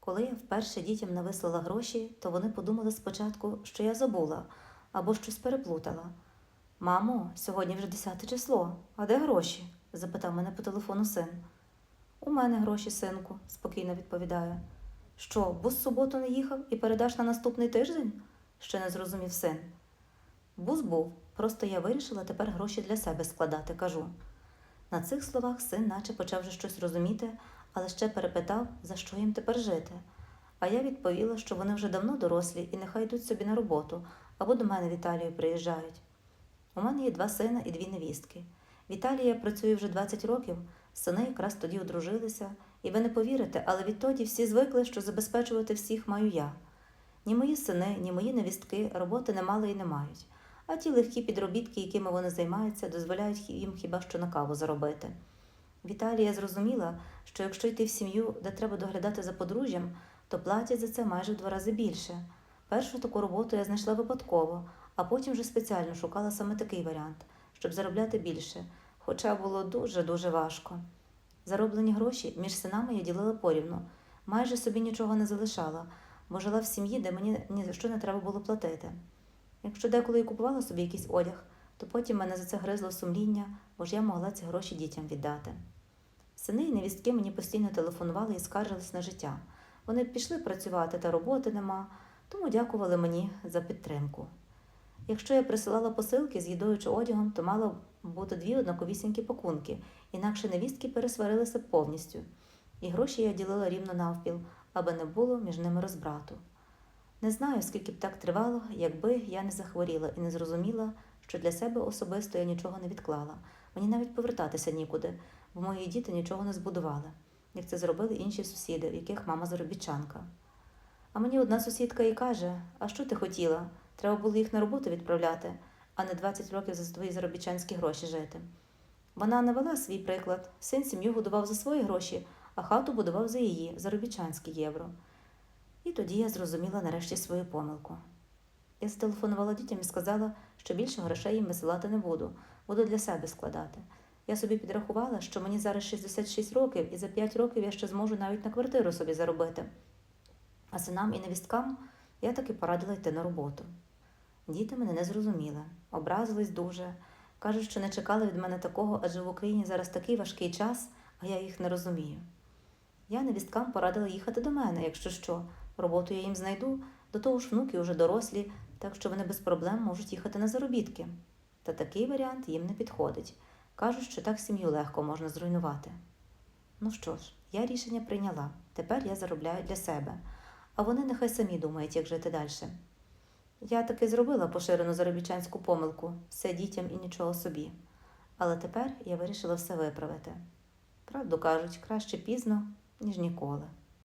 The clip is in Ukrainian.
Коли я вперше дітям навислала гроші, то вони подумали спочатку, що я забула або щось переплутала. Мамо, сьогодні вже 10 число, а де гроші? запитав мене по телефону син. У мене гроші, синку, спокійно відповідаю. Що, бус суботу не їхав і передаш на наступний тиждень? ще не зрозумів син. Бус був, просто я вирішила тепер гроші для себе складати, кажу. На цих словах син наче почав вже щось розуміти, але ще перепитав, за що їм тепер жити. А я відповіла, що вони вже давно дорослі і нехай йдуть собі на роботу або до мене в Італію приїжджають. У мене є два сина і дві невістки. В Італії працюю вже 20 років, сини якраз тоді одружилися, і ви не повірите, але відтоді всі звикли, що забезпечувати всіх маю я. Ні мої сини, ні мої невістки роботи не мали і не мають, а ті легкі підробітки, якими вони займаються, дозволяють їм хіба що на каву заробити. В Італії я зрозуміла, що якщо йти в сім'ю, де треба доглядати за подружжям, то платять за це майже в два рази більше. Першу таку роботу я знайшла випадково, а потім вже спеціально шукала саме такий варіант, щоб заробляти більше, хоча було дуже-дуже важко. Зароблені гроші між синами я ділила порівну, майже собі нічого не залишала, бо жила в сім'ї, де мені ні за що не треба було платити. Якщо деколи і купувала собі якийсь одяг, то потім мене за це гризло сумління, бо ж я могла ці гроші дітям віддати. Сини і невістки мені постійно телефонували і скаржились на життя. Вони пішли працювати, та роботи нема, тому дякували мені за підтримку. Якщо я присилала посилки з їдою чи одягом, то мало бути дві однаковісінькі пакунки, інакше невістки пересварилися повністю. І гроші я ділила рівно навпіл, аби не було між ними розбрату. Не знаю, скільки б так тривало, якби я не захворіла і не зрозуміла, що для себе особисто я нічого не відклала. Мені навіть повертатися нікуди, бо мої діти нічого не збудували, як це зробили інші сусіди, в яких мама заробітчанка. А мені одна сусідка і каже: А що ти хотіла? Треба було їх на роботу відправляти, а не 20 років за твої заробітчанські гроші жити. Вона навела свій приклад. Син сім'ю годував за свої гроші, а хату будував за її, заробітчанські євро. І тоді я зрозуміла нарешті свою помилку. Я зателефонувала дітям і сказала, що більше грошей їм висилати не буду, буду для себе складати. Я собі підрахувала, що мені зараз 66 років, і за 5 років я ще зможу навіть на квартиру собі заробити. А синам і невісткам я таки порадила йти на роботу. Діти мене не зрозуміли, образились дуже. Кажуть, що не чекали від мене такого, адже в Україні зараз такий важкий час, а я їх не розумію. Я невісткам порадила їхати до мене, якщо що. Роботу я їм знайду, до того ж внуки вже дорослі, так що вони без проблем можуть їхати на заробітки. Та такий варіант їм не підходить. Кажуть, що так сім'ю легко можна зруйнувати. Ну що ж, я рішення прийняла. Тепер я заробляю для себе, а вони нехай самі думають, як жити далі. Я таки зробила поширену заробітчанську помилку все дітям і нічого собі. Але тепер я вирішила все виправити. Правду кажуть, краще пізно, ніж ніколи.